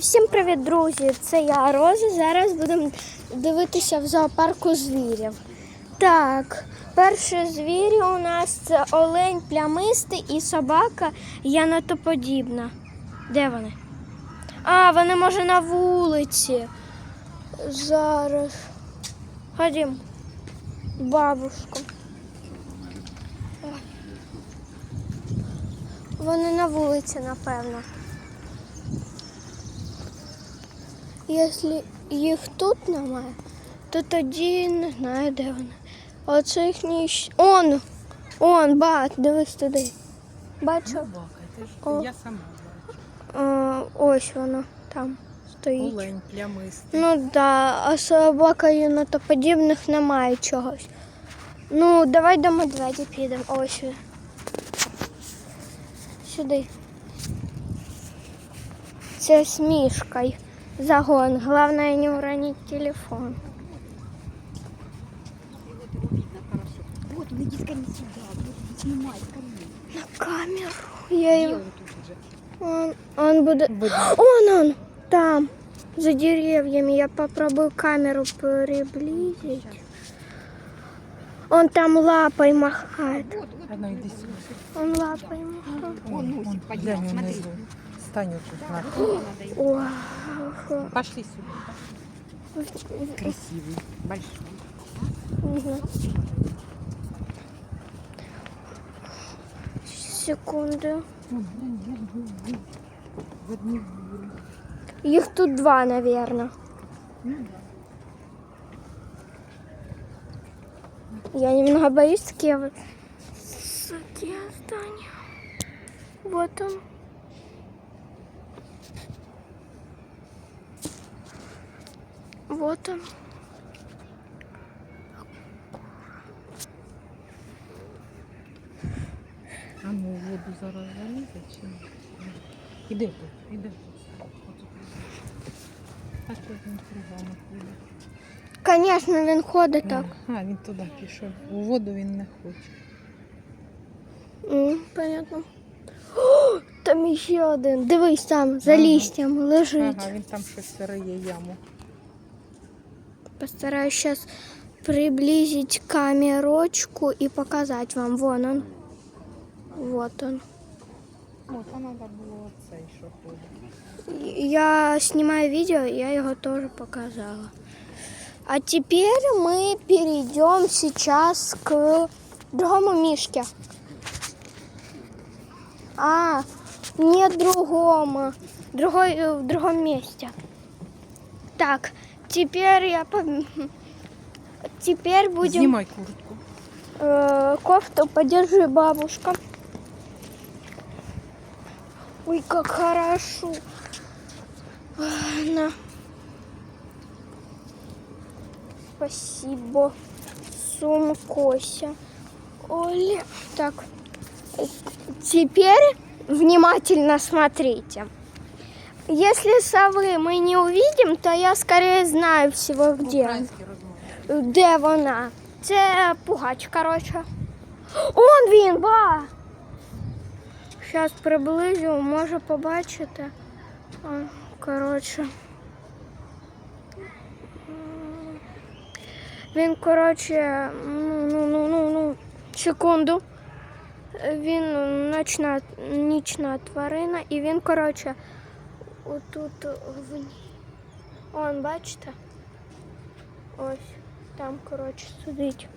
всім привіт, друзі! Це я Роза. Зараз будемо дивитися в зоопарку звірів. Так, перші звірі у нас це олень плямистий і собака янотоподібна. Де вони? А, вони може на вулиці. Зараз. Ходім. Бабушку. Вони на вулиці, напевно. Якщо їх тут немає, то тоді не знаю, де вони. Оце їхній. Он! Он, бат, дивись туди. Ти ж О. я сама бачу. Ось воно там стоїть. Олень плямистий. Ну да, а собака єнотоподібних немає чогось. Ну, давай до медведя підемо. Ось. Сюди. Це з мішкою. Загон. Главное не уронить телефон. Вот, он иди скорее сюда, вот, снимай скорее. На камеру. Я его... он? Он, он будет... Он он! Там, за деревьями. Я попробую камеру приблизить. Он там лапой махает. Он лапой махает. он носик поднял, Глянь смотри. внизу. Стань отут. на. Надо идти. Вау. Пошли сюди. Красивий, большой. Секунду. Их тут два, наверное. Я немного боюсь такие высокие здания. Вот он. Вот он. А ну воду зараз залізе чи ні? Іди тут, іди тут. Отут. А він кругами ходить? Конечно, він ходить так. А, він туди пішов. У воду він не хоче. М, понятно. О, там ще один. Дивись там, за Ага. листям лежить. Ага, він там щось риє яму. Постараюсь сейчас приблизить камерочку и показать вам. Вон он. Вот он. От, а треба було оцей, що. Я снимаю видео, я его тоже показала. А теперь мы перейдем сейчас к другому мишке. А, нет другому. Другой, э, в другом месте. Так, теперь я... пом- Теперь будем... Знімай куртку. Э, кофту подержи, бабушка. Ой, как хорошо. На. Спасибо. Сумкося. Оля. Так. Э, Теперь внимательно смотрите. Если совы мы не увидим, то я скорее знаю всего, где. она. Де вона? Це пугач, коротше. Он він, ба! Зараз приблизю, може побачити. Коротше. Він, коротше, ну, ну, ну, ну, ну, секунду. Він ночна, нічна тварина і він, коротше, отут в. Он, бачите? Ось там, коротше, сидить.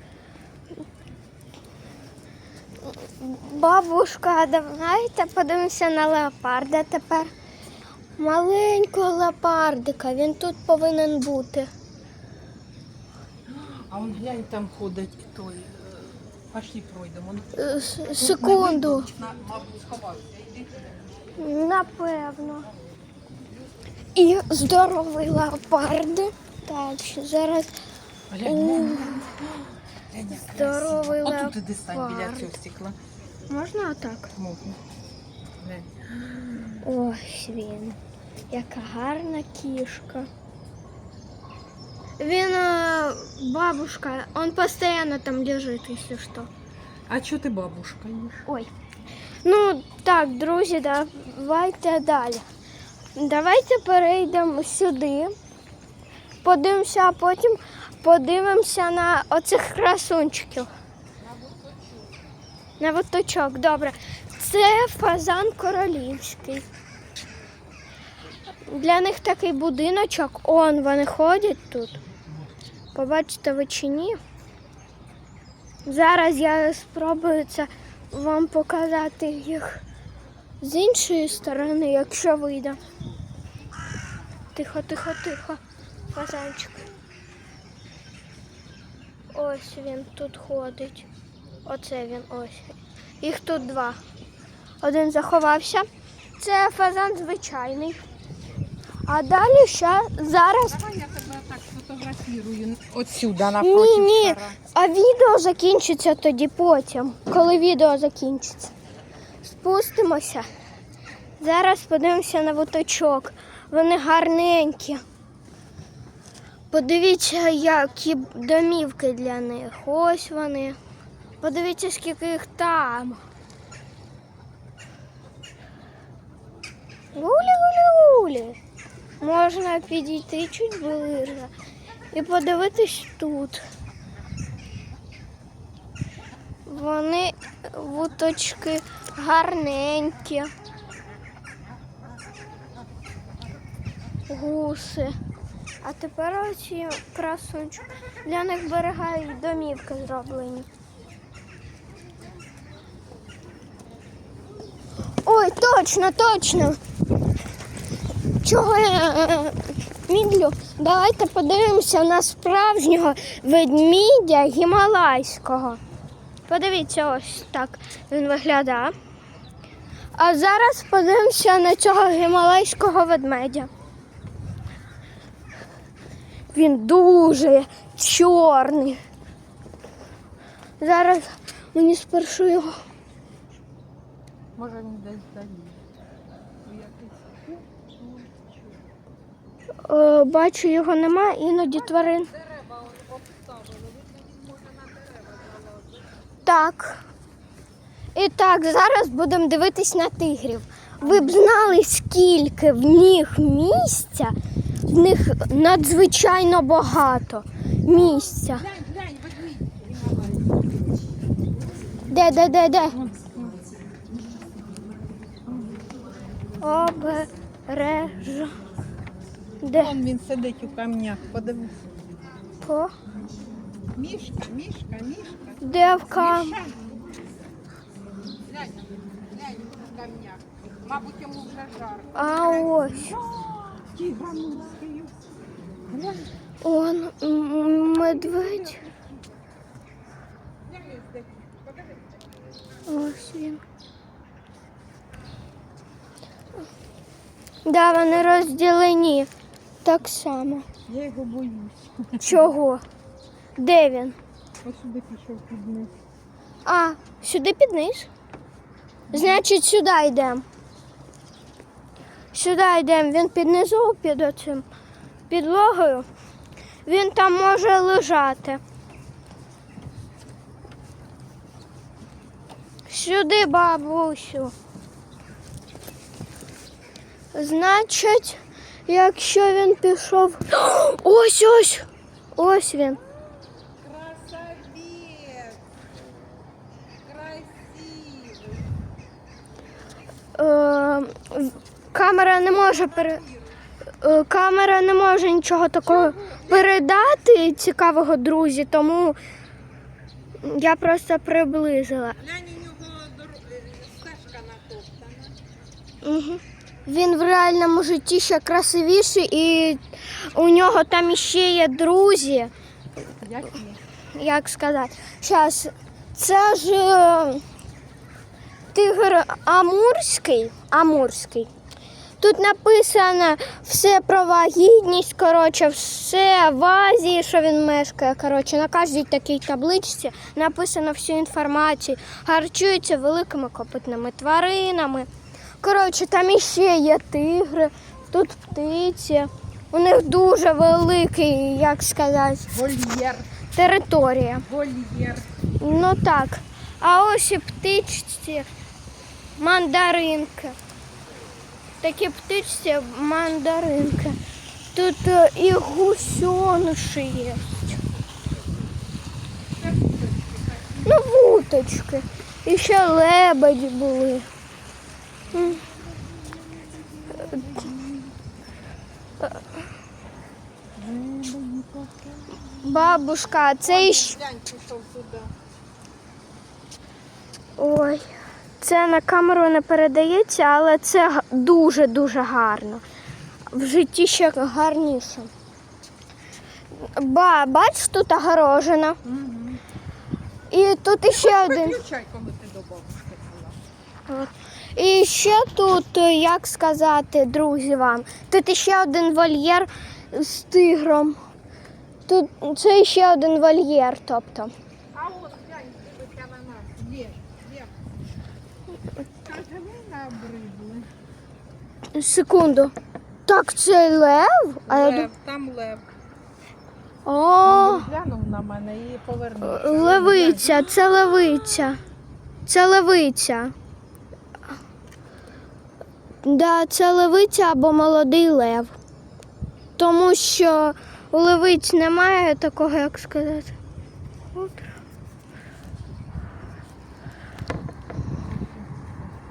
Бабушка, давайте подивимося на леопарда тепер. Маленького леопардика, він тут повинен бути. А он глянь, там ходить той. е, Пошли пройдемо. Е, с- тут не Секунду, Мабуть, сховався. Напевно. І здоровий леопард. Так, що зараз Глянь, глянь. Глянь, як Здоровий красиво. Отут іди стань біля леопард. цього стекла. можна отак? Можна. Глянь. Ось він. Яка гарна кішка. Він, е, бабушка, он постоянно там лежит, если что. А чого ти бабушка їш? Ой. Ну так, друзі, давайте далі. Давайте перейдемо сюди. Подивимося, а потім подивимося на оцих красунчиків. На виточок, добре. Це фазан королівський. Для них такий будиночок. Он вони ходять тут. Побачите ви чи ні? Зараз я спробую це вам показати їх з іншої сторони, якщо вийде. Тихо, тихо, тихо. Фазанчик. Ось він тут ходить. Оце він ось. Їх тут два. Один заховався. Це фазан звичайний. А далі ще зараз. Давай я тебе так сфотографірую отсюда Ні, напротив ні. стара. А відео закінчиться тоді потім, коли відео закінчиться. Спустимося. Зараз подивимося на вуточок. Вони гарненькі. Подивіться, які домівки для них. Ось вони. Подивіться, скільки їх там. Гулі-гулі-гулі. Можна підійти чуть ближче і подивитись тут. Вони вуточки гарненькі. Гуси. А тепер оці красунчики. Для них берега і домівки зроблені. Ой, точно, точно. Чого я е, мідлю? Давайте подивимося на справжнього ведмідя гімалайського. Подивіться, ось так він виглядає. А зараз подивимося на цього гімалайського ведмедя. Він дуже чорний. Зараз мені спершу його. Може він десь далі. Е, бачу, його нема, іноді тварин. Дерева обставили. Може на дерева. Так. І так, зараз будемо дивитись на тигрів. Ви б знали, скільки в них місця, в них надзвичайно багато місця. Де, де, де, де? Обережно. Де? Вон він сидить у камнях. Подивись. По? Мішка, мішка, мішка. Де в кам? Міша. Глянь, глянь камнях. Мабуть, йому вже жарко. А ось. Тігрануцький. Он медведь. Ось він. Да, вони розділені так само. Я його боюсь. Чого? Де він? Ось сюди пішов під низ. А, сюди під низ. Значить, сюди йдемо. Сюди йдемо. Він під низу, під оцим підлогою. Він там може лежати. Сюди, бабусю. Значить, якщо він пішов. Ось ось! Ось він. Красавець! Красивий! Е, камера не може пере... е, камера не може нічого такого передати цікавого друзі, тому я просто приблизила. Е. Угу. Він в реальному житті ще красивіший, і у нього там ще є друзі. Як сказати? Зараз, це ж е, тигр Амурський. Амурський. Тут написано все про вагітність, коротше, все в Азії, що він мешкає. Коротше, на кожній такій табличці написано всю інформацію. Харчується великими копитними тваринами. Коротше, там іще є тигри, тут птиці. У них дуже великий, як сказати, Вольєр. територія. Вольєр. Ну так. А ось і птичці, мандаринки. Такі птичці мандаринки. Тут е, і гусьониші є. Ну, вуточки. І ще лебеді були. Бабушка, це. Глянь. Ой, це на камеру не передається, але це дуже-дуже гарно. В житті ще гарніше. Ба, бач, тут огорожено. Угу. І тут іще один. Виключай, коли ти до бабушки була. І ще тут, е, як сказати, друзі вам, тут ще один вольєр з тигром. Тут це ще один вольєр, тобто. А от глянь, дивися на нас. Є, є. Каже, ви набридли. Секунду. Так, це лев? А я Лев, там лев. О, Він глянув на мене і повернувся. левиця, це левиця. Це левиця. Да, це левиця або молодий лев. Тому що у левиць немає такого, як сказати. От.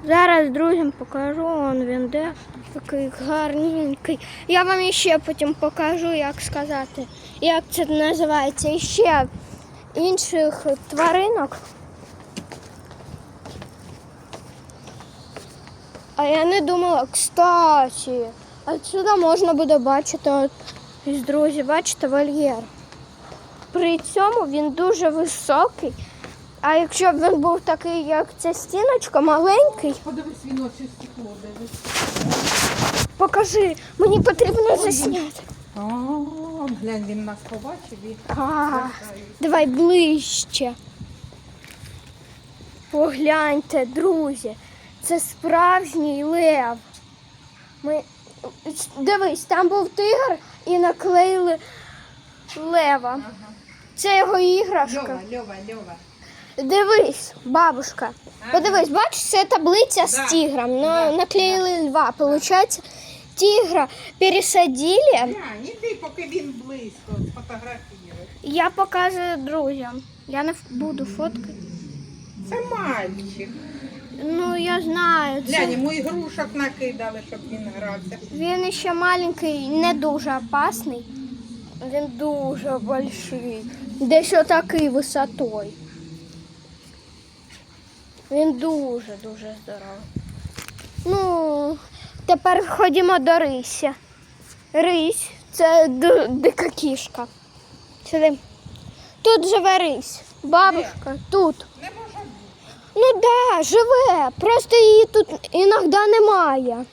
Зараз друзям покажу, он він де. Такий гарненький. Я вам іще потім покажу, як сказати, як це називається. І ще інших тваринок. А я не думала, кстати, отсюда можна буде бачити, от, із друзі, бачите, вольєр. При цьому він дуже високий. А якщо б він був такий, як ця стіночка, маленький, Подивись, він очі стекло дивись. покажи, мені потрібно засняти. О, глянь, він нас побачив і А, давай ближче. Погляньте, друзі, це справжній лев. Ми... Дивись, там був тигр і наклеїли лева. Це його іграшка. Льова, Льова, Льова. Дивись, бабушка. Подивись, бачиш, це таблиця з Да, тигром. Ну, да, наклеїли льва. Получається, тигра пересадили. Глянь, іди, поки він близько, сфотографіруй. Я показую друзям. Я не буду фоткати. Це мальчик. Ну, я знаю. Глянь, Це... йому ігрушок накидали, щоб він грався. Він ще маленький, не дуже опасний. Він дуже больший. Десь отакий висотою. Він дуже-дуже здоровий. Ну, тепер ходімо до Рисі. Рись це дика кішка. Сюди. Тут живе рись. Бабушка, тут. Не може бути. Ну да, живе. Просто її тут іноді немає.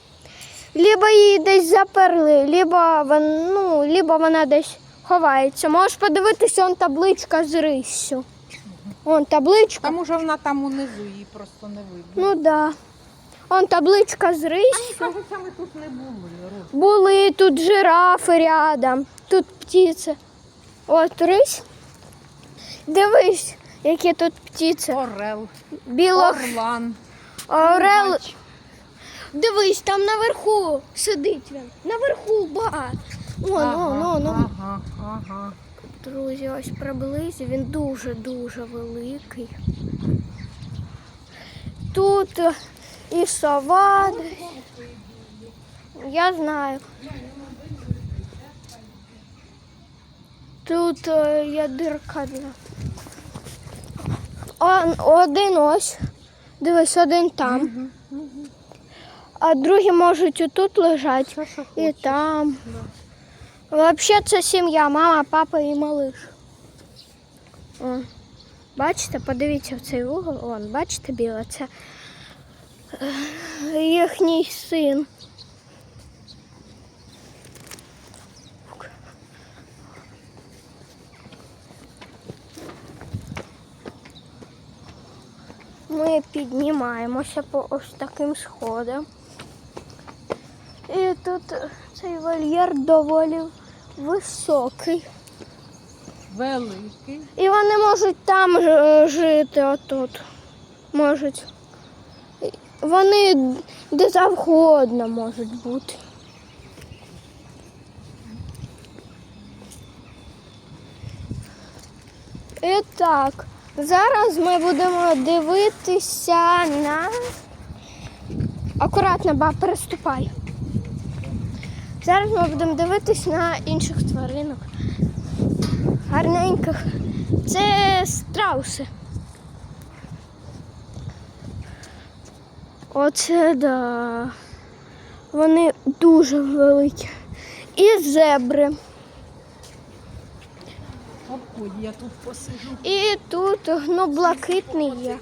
Либо її десь заперли, либо, вон, ну, либо вона десь ховається. Можеш подивитися, он табличка з риссю. Вон табличка. А може вона там унизу, її просто не видно. Ну да. Он табличка з риссю. Кажеться, ми тут не були. Рус. Були тут жирафи рядом, тут птиці. От рись. Дивись, які тут птиці. Орел, Біло орлан. орел. Пугач. Дивись, там наверху сидить він. Наверху ба. О, ну, ну, ну. Ага, ага. Друзі, ось приблизі. Він дуже-дуже великий. Тут і сова. Я знаю. Тут е, є дирка для. Один ось. Дивись, один там. А другі можуть отут лежати. І там. Взагалі це сім'я, мама, папа і малиш. О, бачите, подивіться в цей угол. Вон, бачите біле, це е, їхній син. Ми піднімаємося по ось таким сходам. І тут цей вольєр доволі високий. Великий. І вони можуть там жити отут. Можуть. вони де завгодно можуть бути. І так, зараз ми будемо дивитися на. Акуратно, ба, переступай. Зараз ми будемо дивитись на інших тваринок. Гарненьких. Це страуси. Оце да. Вони дуже великі. І зебри. Я тут посижу. І тут ну, блакитний є.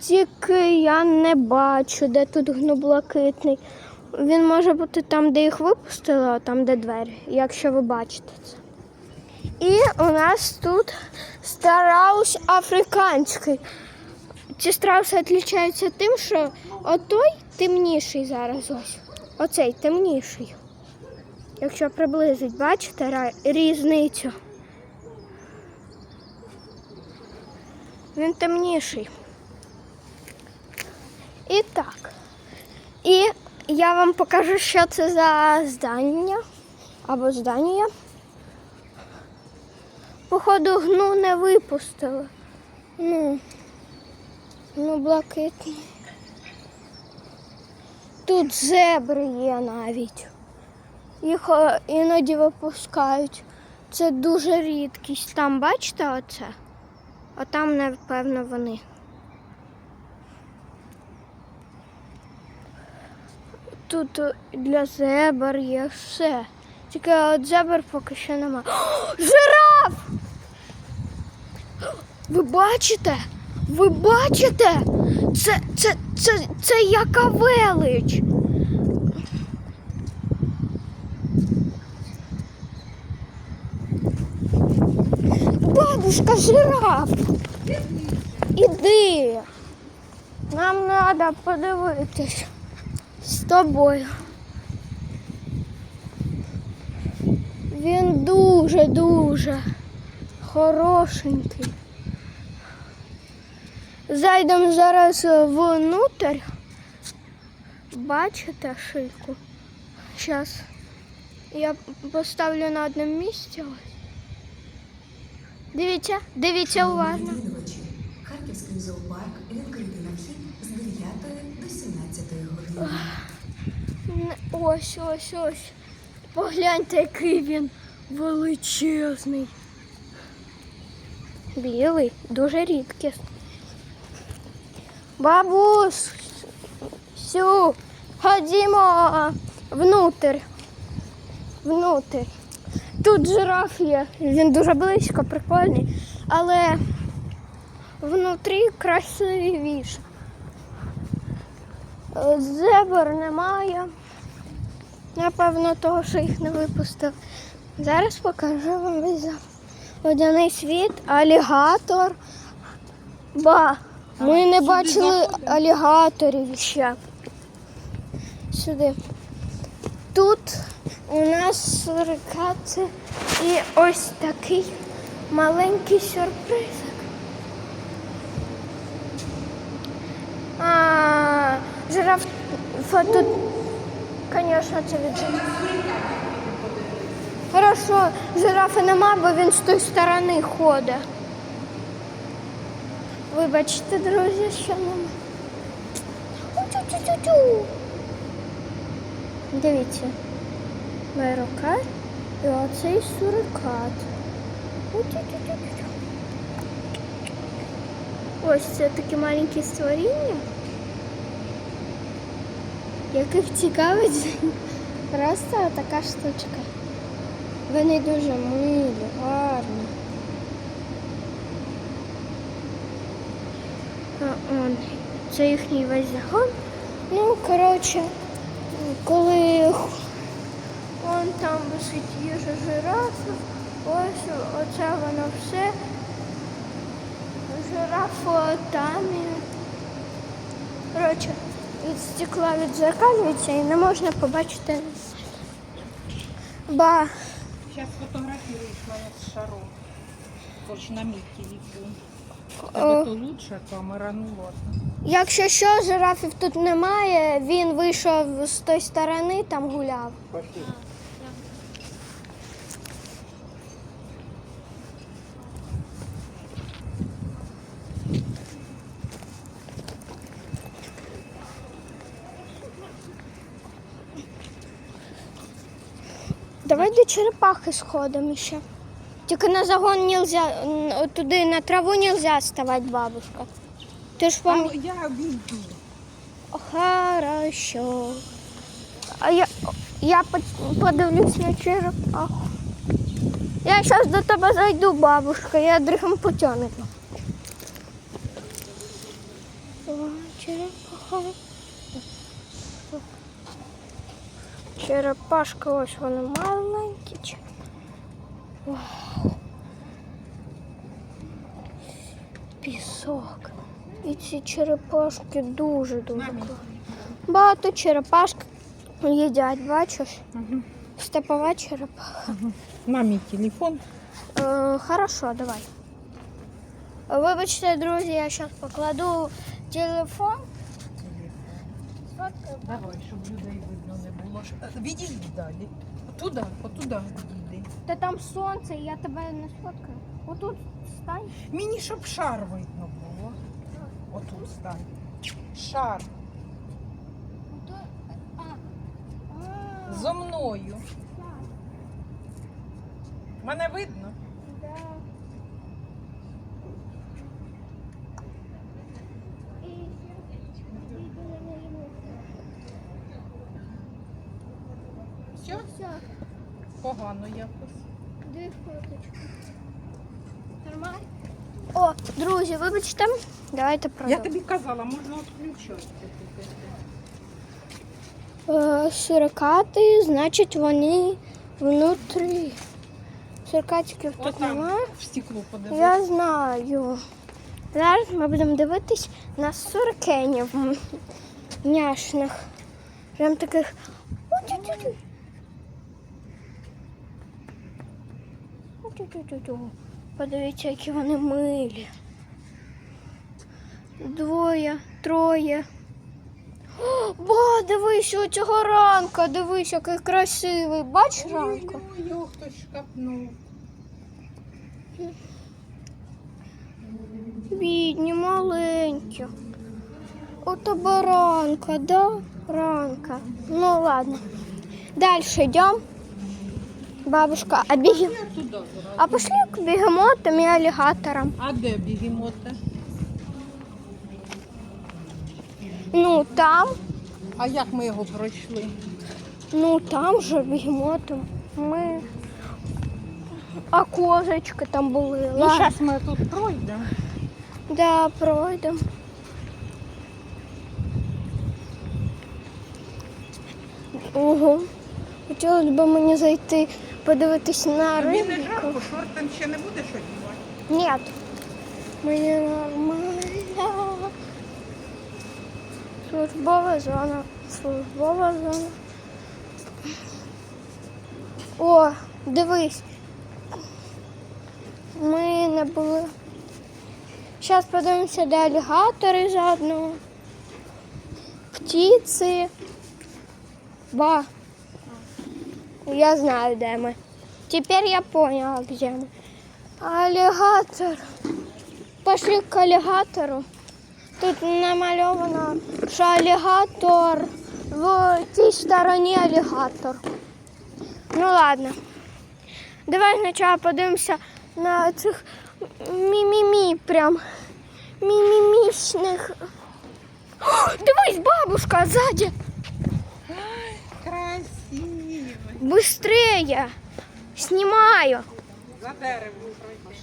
Тільки я не бачу, де тут гноблакитний. Він може бути там, де їх випустили, а там, де двері, якщо ви бачите це. І у нас тут страус африканський. Ці страуси відрізняються тим, що отой темніший зараз ось. Оцей темніший. Якщо приблизить, бачите різницю. Він темніший. І так. І я вам покажу, що це за здання або здання. Походу, гну не випустили. Ну, ну блакитний. Тут зебри є навіть. Їх іноді випускають. Це дуже рідкість. Там бачите оце? А там, напевно, вони. Тут для зебр є все. Тільки от зебр поки що нема. Жираф! Ви бачите? Ви бачите? Це, це, це, це яка велич. Бабушка жираф. Іди. Нам треба подивитись тобою. Він дуже-дуже хорошенький. Зайдемо зараз внутрь. Бачите шийку? Зараз я поставлю на одному місці. Дивіться, дивіться уважно. Харківський зоопарк відкритий на вхід з 9 до 17 години. Ось, ось, ось. Погляньте, який він величезний. Білий, дуже рідкісний. Бабусь, сю, ходімо внутрь. Внутрь. Тут жираф є, він дуже близько, прикольний, але внутрі красивіше. Зебр немає. Напевно, того, що їх не випустив. Зараз покажу вам весь водяний світ, алігатор. Ба, ми не бачили алігаторів ще. Сюди. Тут у нас сурикати і ось такий маленький сюрпризик. А, жираф тут, звісно, це від жирафа. Хорошо, жирафа нема, бо він з тої сторони ходить. Вибачте, друзі, що нема. Дивіться. Моя рука і оцей сурикат. Ось це такі маленькі створіння, яких цікавить просто така штучка. Вони дуже милі, гарні. А он, це їхній весь загон. Ну, коротше, коли он там висить їжа жирафа, ось оце воно все. Жирафа там. Коротше, від стекла відзеркалюється і не можна побачити. Ба, Зараз фотографіруєш мене з шаром. Хоч на мій телефон. Тебе то лучше камера, ну ладно. Якщо що, жирафів тут немає, він вийшов з тої сторони, там гуляв. Пошли. Давай до черепахи сходом ще. Тільки на загон нельзя, н- туди на траву нельзя ставати, бабушка. Ти ж А, я обійду. Хорошо. А я, я по- подивлюсь на черепаху. Я зараз до тебе зайду, бабушка, я другим путем іду. Черепашка, ось вони маленькі. чи- Вау. Пісок. І ці черепашки дуже-дуже Мамі. класні. Багато черепашок їдять, бачиш? Угу. Степова черепаха. На мій телефон. Е, хорошо, давай. Вибачте, друзі, я зараз покладу телефон. Давай, щоб людей видно не було. Відійди далі. Отуда, отуда відійди. Та там сонце, я тебе не сфоткаю. Отут стань. Мені щоб шар видно було. Отут стань. Шар. Зо мною. Мене видно? Да. І ще відійди на нього. Все? Все, Погано якось. дві фоточки. Нормально? О, друзі, вибачте, давайте Я продовжимо. тобі казала, можна відключати. Е, Сурикати, значить, вони внутрі. Сурикатиків тут Отам немає. в стекло подивись. Я знаю. Зараз ми будемо дивитись на суркенів м, няшних. Прям таких. Утю-тю-тю. Подивіться, які вони милі. Двоє, троє. О, ба, дивись, у цього ранка, дивись, який красивий. Бач ранка? Ой, його хтось шкапнув. Бідні, маленькі. У тебе ранка, да? Ранка. Ну ладно. Дальше йдемо. Бабушка, а бігем. Я туди. А пошли к бегемотам и аллигаторам. А де бігемоти? Ну там, А як ми його пройшли? ну там же бегемотом. Ми. А козочки там були. Ну, зараз ми тут пройдемо. Да, пройдемо. Ого. Хотілося б мені зайти подивитись на Тобі не рибку. жарко, шортом ще не будеш одягати? Нет. Мені нормально. Службова зона. Службова зона. О, дивись. Ми не були. Зараз подивимося, де алігатори заодно. Птиці. Ба. Я знаю, де ми. Тепер я поняла, где мы. Аллигатор. Пошли к аллигатору. Тут намальовано, що аллигатор в тій стороні аллигатор. Ну ладно. Давай спочатку подивимося на цих мі-мі-мі прям. Мі-мі-мішних. О, Дивись, бабушка ззаді. Быстрее. Снимаю. За деревом пройдеш.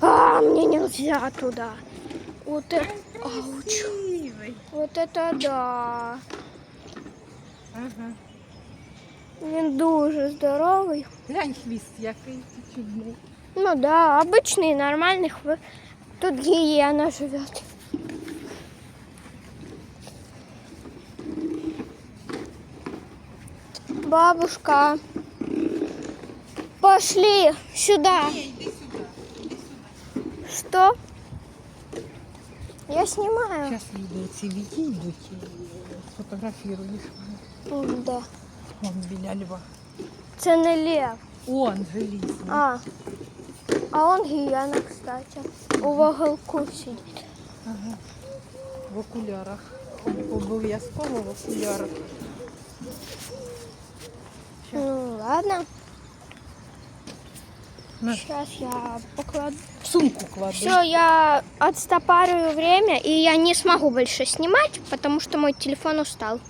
А, мне нельзя туда. Вот это, ауч. Вот это да. Ага. Він дуже здоровий. Глянь хвіст який чудний. Ну да, обычный, нормальный. хвы- Тут гиена живет. Бабушка, пошли сюда. Ні, йди сюди. Что? Что? Я снимаю. Зараз відео ці відійдуть і сфотографіруєш. М, Да. Вон біля льва. Це не лев. Он желізний. А. А он гієна, кстати. У вуголку сидить. Ага. В окулярах. Об- Обов'язково в окулярах. Ладно. На Сейчас я покладу. сумку клади. Все, я отстопарю время, и я не смогу больше снимать, потому что мой телефон устал.